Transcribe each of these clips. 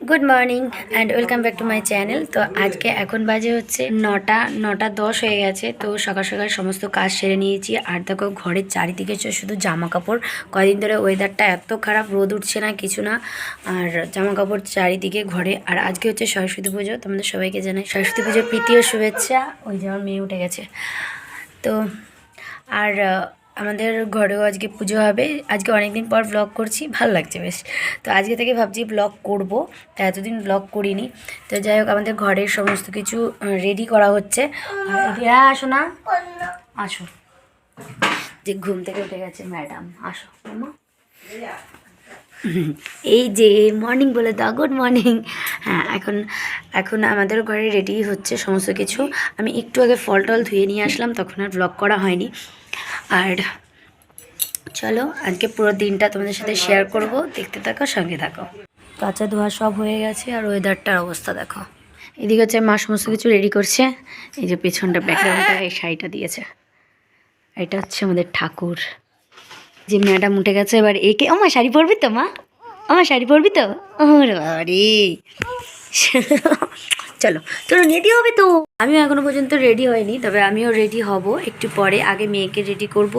Good morning and welcome back to my channel তো আজকে এখন বাজে হচ্ছে নটা নটা দশ হয়ে গেছে। তো সকাল সকাল সমস্ত কাজ সেরে নিয়েছি। আর দেখো ঘরের চারিদিকে শুধু জামা কাপড় কদিন ধরে ওয়েদারটা এত খারাপ, রোদ উঠছে না, কিছু না। আর জামা কাপড় চারিদিকে ঘরে। আর আজকে হচ্ছে সরস্বতী পুজো। তোমাদের সবাইকে জানাই সরস্বতী পুজোর প্রীতি ও শুভেচ্ছা। ওই যে আমার মেয়ে উঠে গেছে। তো আর আমাদের ঘরেও আজকে পুজো হবে। আজকে অনেক দিন পর ব্লগ করছি, ভালো লাগছে বেশ। তো আজকে থেকে ভাবছি ব্লগ করব, তা এতদিন ব্লগ করিনি। তো যাই হোক, আমাদের ঘরের সমস্ত কিছু রেডি করা হচ্ছে। হ্যাঁ আসো না। আসো। যে ঘুম থেকে উঠে গেছে ম্যাডাম আসো। এই যে মর্নিং বলে দাও গুড মর্নিং হ্যাঁ এখন এখন আমাদের ঘরে রেডি হচ্ছে সমস্ত কিছু। আমি একটু আগে ফল টল ধুয়ে নিয়ে আসলাম, তখন আর ব্লগ করা হয়নি। আর চলো, আজকে পুরো দিনটা তোমাদের সাথে শেয়ার করব। দেখতে থাকো, সঙ্গে থাকো। কাঁচা ধোয়া সব হয়ে গেছে আর ওয়েদারটার অবস্থা দেখো। এদিকে হচ্ছে মা সমস্ত কিছু রেডি করছে। এই যে পেছনটা ব্যাকগ্রাউন্ডটা এই শাড়িটা দিয়েছে। এটা হচ্ছে আমাদের ঠাকুর। যে মেয়েটা উঠে গেছে, এবার একে মা, শাড়ি পরবি তো, মা? আমার শাড়ি পরবি তো? ওরে বাবারে। চলো চলো রেডি হবে তো? আমিও এখনও পর্যন্ত রেডি হয়নি, তবে আমিও রেডি হব। একটু পরে আগে মেয়েকে রেডি করব,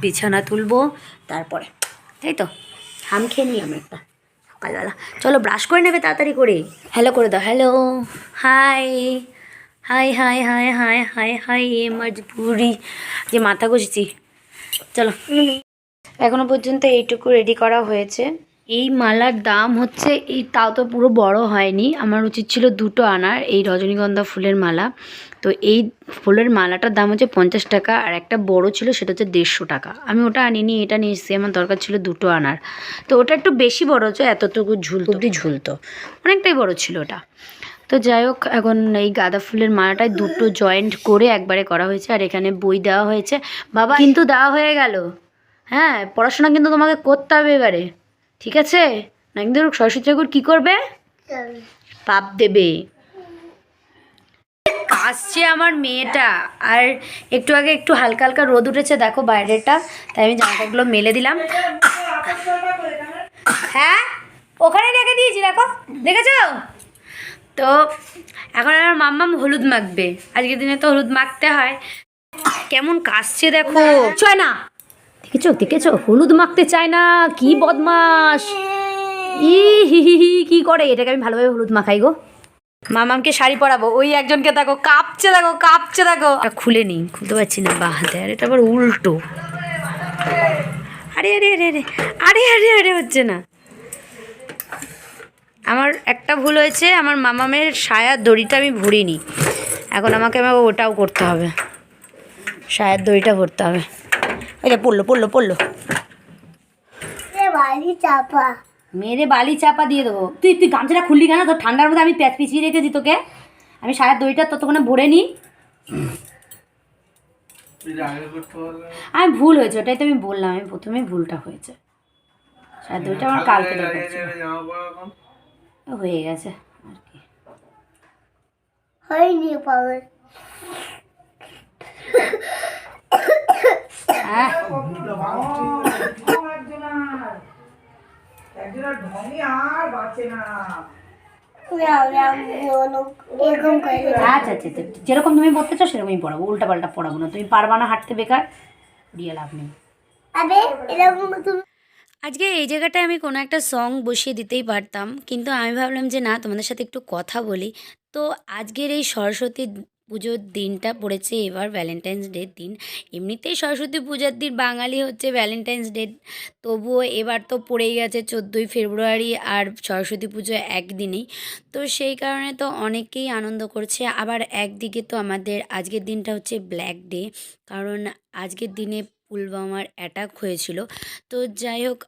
বিছানা তুলবো, তারপরে। তাই তো? হাম খেয়ে নিই আমি একটা সকালবেলা। চলো ব্রাশ করে নেবে তাড়াতাড়ি করে। হ্যালো করে দাও hello hi hi hi hi hi hi hi এ মজবুরি। যে মাথা ঘষছি। চলো। এখনও পর্যন্ত এইটুকু রেডি করা হয়েছে। এই মালার দাম হচ্ছে এই তাও তো পুরো বড় হয়নি। আমার উচিত ছিল দুটো আনার এই রজনীগন্ধা ফুলের মালা। তো এই ফুলের মালাটার দাম হচ্ছে পঞ্চাশ টাকা আর একটা বড় ছিল সেটা হচ্ছে দেড়শো টাকা। আমি ওটা আনিনি এটা নিয়ে এসেছি আমার দরকার ছিল দুটো আনার। তো ওটা একটু বেশি বড় হচ্ছে এতটুকু ঝুলতো। অব্দি ঝুলতো। অনেকটাই বড় ছিল ওটা। তো যাই হোক এখন এই গাঁদা ফুলের মালাটায় দুটো জয়েন্ট করে একবারে করা হয়েছে আর এখানে বই দেওয়া হয়েছে। বাবা কিন্তু দেওয়া হয়ে গেল। হ্যাঁ পড়াশোনা কিন্তু তোমাকে করতে হবে এবারে। ঠিক আছে? না কিন্তু সরস্বতী ঠাকুর কী করবে? পাপ দেবে। আসছে আমার মেয়েটা। আর একটু আগে একটু হালকা হালকা রোদ উঠেছে দেখো বাইরেটা তাই আমি জামাকাপড়গুলো মেলে দিলাম। হ্যাঁ? ওখানে রেখে দিয়েছি দেখো। দেখেছ? তো এখন আমার মাম্মাম হলুদ মাখবে। আজকের দিনে তো হলুদ মাখতে হয়। কেমন কাশছে দেখো। ছয় না। দেখেছ দেখেছ? হলুদ মাখতে চায় না, কি বদমাস ই হি হি হি, কি করে? এটাকে আমি ভালোভাবে হলুদ মাখাই গো। মামামকে শাড়ি পরাবো, ওই একজনকে দেখো, কাঁপছে দেখো কাঁপছে দেখো। খুলে নি খুলতে পারছি না বা হাতে আর আবার উল্টো। আরে আরে আরে আরে আরে আরে আরে, হচ্ছে না। আমার একটা ভুল হয়েছে, আমার মামামের সায়ার দড়িটা আমি ভরিনি। এখন আমাকে আমাকে ওটাও করতে হবে। সায়ার দড়িটা ভরতে হবে। ওই যে পড়ল পড়ল। পড়ল মেরে বালি চাপা দিয়ে দেবো। তুই তুই গামছাটা খুললি কেন? তোর ঠান্ডার মধ্যে আমি প্যাচ পিছিয়ে রেখেছি তোকে। আমি সারা দইটা ততক্ষণে ভরে নিই। আমি ভুল হয়েছে ওটাই তো আমি বললাম। আমি প্রথমে ভুলটা হয়েছে। সারা দইটা আমার কালকে। হয়ে গেছে আর কি। হয়নি পাবে হ্যাঁ এরকম করে আচ্ছা আচ্ছা আচ্ছা। যেরকম তুমি পড়তে চাও সেরকমই পড়াবো উল্টা পাল্টা পড়াবো না। তুমি পারবা না হাঁটতে বেকার দিয়ে লাভ নেই। এরকম তুমি আজকে এই জায়গাটায় আমি কোনো একটা সং বসিয়ে দিতেই পারতাম কিন্তু আমি ভাবলাম যে না তোমাদের সাথে একটু কথা বলি। তো আজকের এই সরস্বতী পুজোর দিনটা পড়েছে এবার ভ্যালেন্টাইন্স ডের দিন। এমনিতেই সরস্বতী পূজার দিন, বাঙালি হচ্ছে ভ্যালেন্টাইন্স ডে তবুও এবার তো পড়েই গেছে চোদ্দোই ফেব্রুয়ারি আর সরস্বতী পুজো একদিনেই। তো সেই কারণে তো অনেকেই আনন্দ করছে। আবার একদিকে তো আমাদের আজকের দিনটা হচ্ছে ব্ল্যাক ডে কারণ আজকের দিনে পুলওয়ামার অ্যাটাক হয়েছিল। তো যাই হোক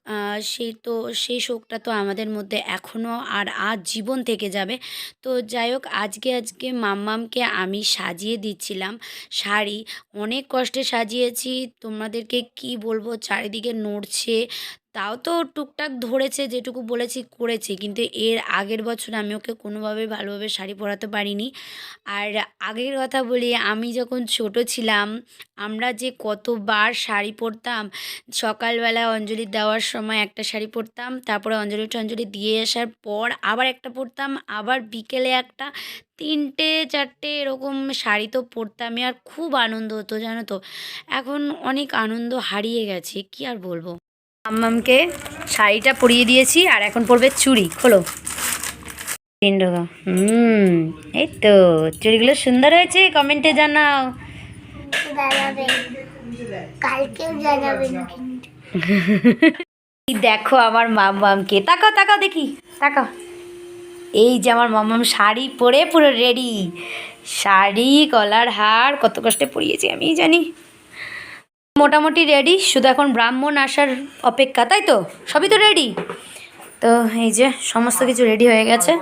সেই তো, সেই শোকটা তো আমাদের মধ্যে এখনও আর আজ জীবন থেকে যাবে। তো যাই হোক, আজকে আজকে মাম্মামকে আমি সাজিয়ে দিচ্ছিলাম শাড়ি। অনেক কষ্টে সাজিয়েছি। তোমাদেরকে কি বলব? চারিদিকে নড়ছে। তাও তো টুকটাক ধরেছে, যেটুকু বলেছি করেছে। কিন্তু এর আগের বছর আমি ওকে কোনোভাবে ভালোভাবে শাড়ি পরাতে পারিনি। আর আগের কথা বলি, আমি যখন ছোট ছিলাম, আমরা যে কতবার শাড়ি পরতাম, সকালবেলা অঞ্জলি দেওয়ার সময় একটা শাড়ি পরতাম, তারপরে অঞ্জলি টঞ্জলি দিয়ে আসার পর আবার একটা পরতাম, আবার বিকেলে একটা, তিনটে, চারটে এরকম শাড়ি তো পরতামই। আর খুব আনন্দ হতো, জানো তো? এখন অনেক আনন্দ হারিয়ে গেছে, কি আর বলব? আম্মামকে শাড়িটা পরিয়ে দিয়েছি আর এখন পরবে চুড়ি খোলো। হুম এই তো চুড়িগুলো সুন্দর হয়েছে কমেন্টে জানাও। দেখো আমার মামামকে তাকাও তাকাও দেখি তাকাও। এই যে আমার মামাম শাড়ি পরে পুরো রেডি শাড়ি কলার হার কত কষ্টে পরিয়েছি আমি জানি। মোটামুটি রেডি শুধু এখন ব্রাহ্মণ আসার অপেক্ষা তাই তো? সবই তো রেডি তো এই যে সমস্ত কিছু রেডি হয়ে গেছে।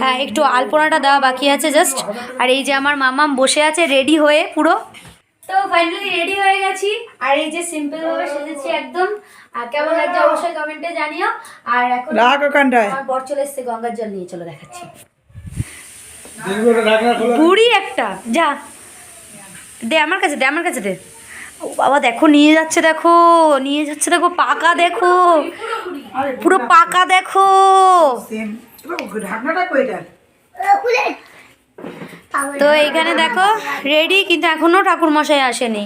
হ্যাঁ একটু আলপনাটা দেওয়া বাকি আছে জাস্ট আর এই যে আমার মামাম বসে আছে রেডি হয়ে পুরো। তো ফাইনালি রেডি হয়ে গেছি। আর এই যে সিম্পল ভাবে সেজেছি একদম। আর কেমন লাগছে অবশ্যই কমেন্টে জানিও। আর এখন রাখ ওখানটায়। আমার বর চলে এসছে গঙ্গার জল নিয়ে চলো দেখাচ্ছি। বুড়ি একটা। যা। দে আমার কাছে দে আমার কাছে দে। ও বাবা দেখো নিয়ে যাচ্ছে দেখো নিয়ে যাচ্ছে দেখো পাকা দেখো পুরো পাকা দেখো। তো এইখানে দেখো রেডি কিন্তু এখনও ঠাকুর মশাই আসেনি।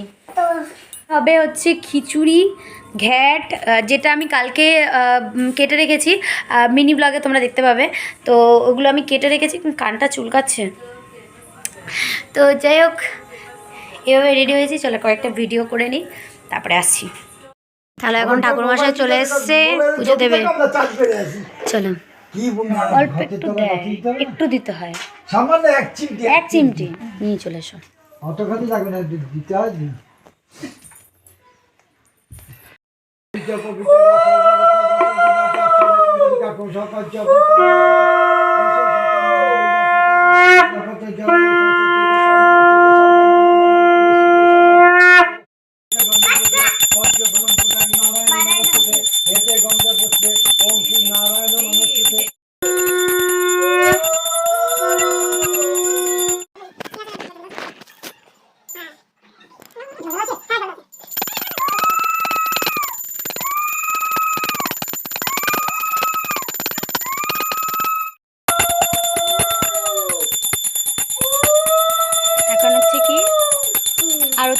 হবে হচ্ছে খিচুড়ি ঘ্যাট যেটা আমি কালকে কেটে রেখেছি মিনি ব্লগে তোমরা দেখতে পাবে। তো ওগুলো আমি কেটে রেখেছি কানটা চুলকাচ্ছে। তো যাই হোক এভাবে রেডি হয়েছি চলে কয়েকটা ভিডিও করে নিই তারপরে আসছি। তাহলে এখন ঠাকুরমশাই চলে এসছে পুজো দেবে। চলো। অল্প একটু দেয় একটু দিতে হয়। সামান্য এক চিমটি এক চিমটি। নিয়ে চলে এসো। অত খাতে লাগবে না দিতে হয়।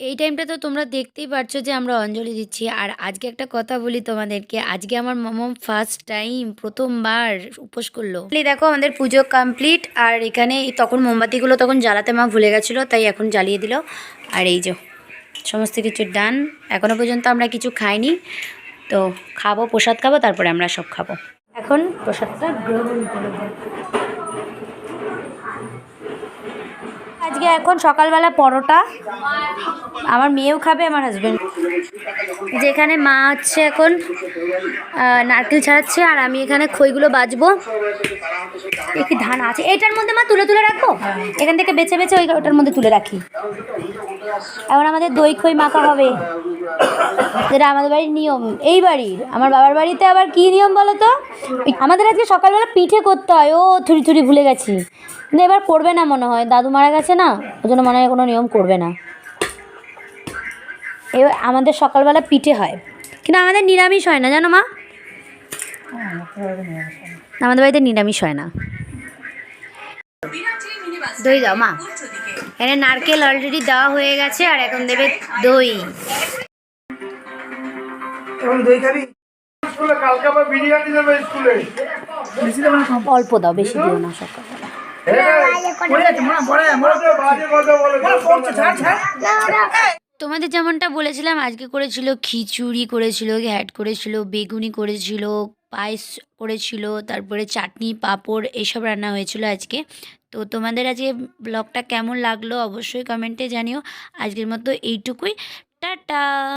এই টাইমটা তো তোমরা দেখতেই পারছ যে আমরা অঞ্জলি দিচ্ছি। আর আজকে একটা কথা বলি তোমাদেরকে, আজকে আমার মামাম ফার্স্ট টাইম প্রথমবার উপোস করল। দেখো, আমাদের পুজো কমপ্লিট আর এখানে তখন মোমবাতিগুলো তখন জ্বালাতে মা ভুলে গেছিল, তাই এখন জ্বালিয়ে দিল। আর এই যে, সমস্ত কিছু ডান এখনও পর্যন্ত আমরা কিছু খাইনি। তো খাব, প্রসাদ খাব, তারপরে আমরা সব খাব। এখন প্রসাদটা গ্রহণ করব। আজকে এখন সকালবেলা পরোটা। আমার মেয়েও খাবে, আমার হাজব্যান্ড যেখানে মা হচ্ছে এখন নারকেল ছাড়াচ্ছে, আর আমি এখানে খইগুলো বাজবো। একটি ধান আছে? এটার মধ্যে মা তুলে তুলে রাখব? এখান থেকে বেছে বেছে ওই ওটার মধ্যে তুলে রাখি। এখন আমাদের দই খই মাখা হবে। যেটা আমাদের বাড়ির নিয়ম। এই বাড়ির। আমার বাবার বাড়িতে আবার কি নিয়ম বলো তো আমাদের আজকে সকালবেলা পিঠে করতে হয়। ও থুরি থুরি ভুলে গেছি। কিন্তু এবার করবে না মনে হয়। দাদু মারা গেছে না? ওই জন্য মনে হয় কোনো নিয়ম করবে না। এবার আমাদের সকালবেলা পিঠে হয়। কিন্তু আমাদের নিরামিষ হয় না। জানো মা? আমাদের বাড়িতে নিরামিষ হয় না। দই দাও মা। এখানে নারকেল অলরেডি দেওয়া হয়ে গেছে আর এখন দেবে দই। এখন দই খাবি? স্কুলে কালকে আবার বিরিয়ানি দেবে স্কুলে। বেশি দেবে না কম অল্প দাও বেশি দিও না সকালবেলা মনে মনে তোমাদের যেমনটা বলেছিলাম আজকে করেছিল খিচুড়ি করেছিল ঘ্যাট করেছিল বেগুনি করেছিল পায়েস করেছিল তারপরে চাটনি পাঁপড় এসব রান্না হয়েছিল আজকে। তো তোমাদের আজকে ব্লগটা কেমন লাগল অবশ্যই কমেন্টে জানিও। আজকের মতো এইটুকুই। টাটা!